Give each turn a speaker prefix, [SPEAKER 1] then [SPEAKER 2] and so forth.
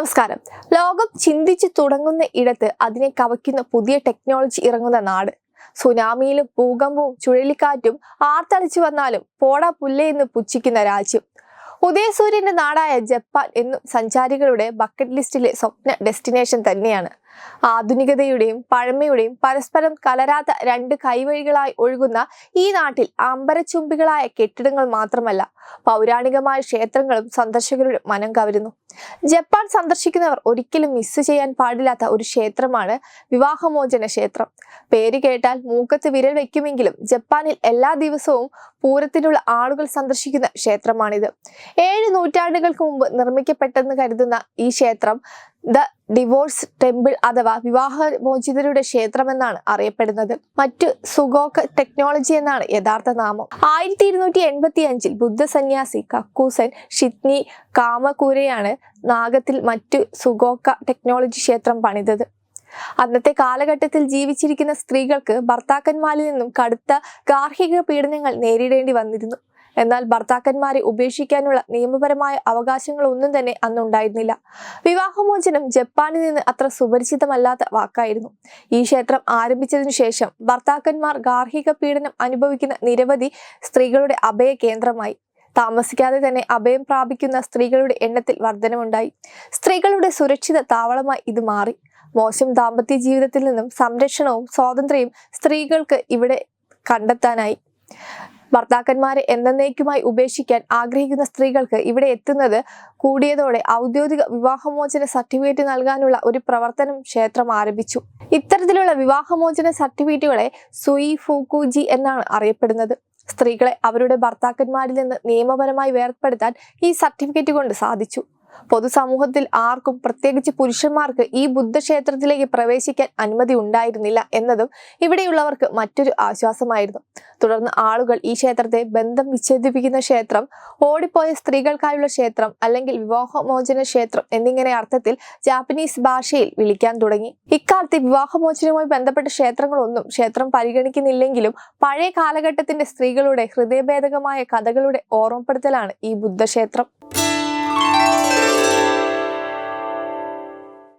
[SPEAKER 1] നമസ്കാരം. ലോകം ചിന്തിച്ചു തുടങ്ങുന്ന ഇടത്ത് അതിനെ കവയ്ക്കുന്ന പുതിയ ടെക്നോളജി ഇറങ്ങുന്ന നാട്. സുനാമിയിലും ഭൂകമ്പവും ചുഴലിക്കാറ്റും ആർത്തടിച്ചു വന്നാലും പോടാ പുല്ലേ എന്ന് പുച്ഛിക്കുന്ന രാജ്യം. ഉദയസൂര്യന്റെ നാടായ ജപ്പാൻ എന്നും സഞ്ചാരികളുടെ ബക്കറ്റ് ലിസ്റ്റിലെ സ്വപ്ന ഡെസ്റ്റിനേഷൻ തന്നെയാണ്. ആധുനികതയുടെയും പഴമയുടെയും പരസ്പരം കലരാത്ത രണ്ട് കൈവഴികളായി ഒഴുകുന്ന ഈ നാട്ടിൽ അമ്പരച്ചുംബികളായ കെട്ടിടങ്ങൾ മാത്രമല്ല പൗരാണികമായ ക്ഷേത്രങ്ങളും സന്ദർശകരുടെ മനം കവരുന്നു. ജപ്പാൻ സന്ദർശിക്കുന്നവർ ഒരിക്കലും മിസ് ചെയ്യാൻ പാടില്ലാത്ത ഒരു ക്ഷേത്രമാണ് വിവാഹമോചന ക്ഷേത്രം. പേര് കേട്ടാൽ മൂക്കത്ത് വിരൽ വെക്കുമെങ്കിലും ജപ്പാനിൽ എല്ലാ ദിവസവും പൂരത്തിനുള്ള ആളുകൾ സന്ദർശിക്കുന്ന ക്ഷേത്രമാണിത്. ഏഴ് നൂറ്റാണ്ടുകൾക്ക് മുമ്പ് നിർമ്മിക്കപ്പെട്ടെന്ന് കരുതുന്ന ഈ ക്ഷേത്രം ദ ഡിവോഴ്സ് ടെമ്പിൾ അഥവാ വിവാഹമോചിതരുടെ ക്ഷേത്രമെന്നാണ് അറിയപ്പെടുന്നത്. മറ്റു സുഗോക്ക് ടെക്നോളജി എന്നാണ് യഥാർത്ഥ നാമം. ആയിരത്തി ഇരുന്നൂറ്റി എൺപത്തി അഞ്ചിൽ ബുദ്ധ സന്യാസി കക്കൂസൻ ഷിത്നി കാമകൂരയാണ് നാഗത്തിൽ മറ്റു സുഗോക്ക ടെക്നോളജി ക്ഷേത്രം പണിതത്. അന്നത്തെ കാലഘട്ടത്തിൽ ജീവിച്ചിരിക്കുന്ന സ്ത്രീകൾക്ക് ഭർത്താക്കന്മാരിൽ നിന്നും കടുത്ത ഗാർഹിക പീഡനങ്ങൾ നേരിടേണ്ടി വന്നിരുന്നു. എന്നാൽ ഭർത്താക്കന്മാരെ ഉപേക്ഷിക്കാനുള്ള നിയമപരമായ അവകാശങ്ങളൊന്നും തന്നെ അന്നുണ്ടായിരുന്നില്ല. വിവാഹമോചനം ജപ്പാനിൽ നിന്ന് അത്ര സുപരിചിതമല്ലാത്ത വാക്കായിരുന്നു. ഈ ക്ഷേത്രം ആരംഭിച്ചതിനു ശേഷം ഭർത്താക്കന്മാർ ഗാർഹിക പീഡനം അനുഭവിക്കുന്ന നിരവധി സ്ത്രീകളുടെ അഭയ കേന്ദ്രമായി. താമസിക്കാതെ തന്നെ അഭയം പ്രാപിക്കുന്ന സ്ത്രീകളുടെ എണ്ണത്തിൽ വർധനമുണ്ടായി. സ്ത്രീകളുടെ സുരക്ഷിത താവളമായി ഇത് മാറി. മോശം ദാമ്പത്യ ജീവിതത്തിൽ നിന്നും സംരക്ഷണവും സ്വാതന്ത്ര്യവും സ്ത്രീകൾക്ക് ഇവിടെ കണ്ടെത്താനായി. ഭർത്താക്കന്മാരെ എന്നേക്കുമായി ഉപേക്ഷിക്കാൻ ആഗ്രഹിക്കുന്ന സ്ത്രീകൾക്ക് ഇവിടെ എത്തുന്നത് കൂടിയതോടെ ഔദ്യോഗിക വിവാഹമോചന സർട്ടിഫിക്കറ്റ് നൽകാനുള്ള ഒരു പ്രവർത്തനം ക്ഷേത്രം ആരംഭിച്ചു. ഇത്തരത്തിലുള്ള വിവാഹമോചന സർട്ടിഫിക്കറ്റുകളെ സുയി ഫൂക്കുജി എന്നാണ് അറിയപ്പെടുന്നത്. സ്ത്രീകളെ അവരുടെ ഭർത്താക്കന്മാരിൽ നിന്ന് നിയമപരമായി വേർപ്പെടുത്താൻ ഈ സർട്ടിഫിക്കറ്റ് കൊണ്ട് സാധിച്ചു. പൊതുസമൂഹത്തിൽ ആർക്കും പ്രത്യേകിച്ച് പുരുഷന്മാർക്ക് ഈ ബുദ്ധക്ഷേത്രത്തിലേക്ക് പ്രവേശിക്കാൻ അനുമതി ഉണ്ടായിരുന്നില്ല എന്നതും ഇവിടെയുള്ളവർക്ക് മറ്റൊരു ആശ്വാസമായിരുന്നു. തുടർന്ന് ആളുകൾ ഈ ക്ഷേത്രത്തെ ബന്ധം വിച്ഛേദിപ്പിക്കുന്ന ക്ഷേത്രം ഓടിപ്പോയ സ്ത്രീകൾക്കായുള്ള ക്ഷേത്രം അല്ലെങ്കിൽ വിവാഹമോചന ക്ഷേത്രം എന്നിങ്ങനെ അർത്ഥത്തിൽ ജാപ്പനീസ് ഭാഷയിൽ വിളിക്കാൻ തുടങ്ങി. ഇക്കാലത്ത് വിവാഹമോചനവുമായി ബന്ധപ്പെട്ട ക്ഷേത്രങ്ങളൊന്നും ക്ഷേത്രം പരിഗണിക്കുന്നില്ലെങ്കിലും പഴയ കാലഘട്ടത്തിന്റെ സ്ത്രീകളുടെ ഹൃദയഭേദകമായ കഥകളുടെ ഓർമ്മപ്പെടുത്തലാണ് ഈ ബുദ്ധക്ഷേത്രം.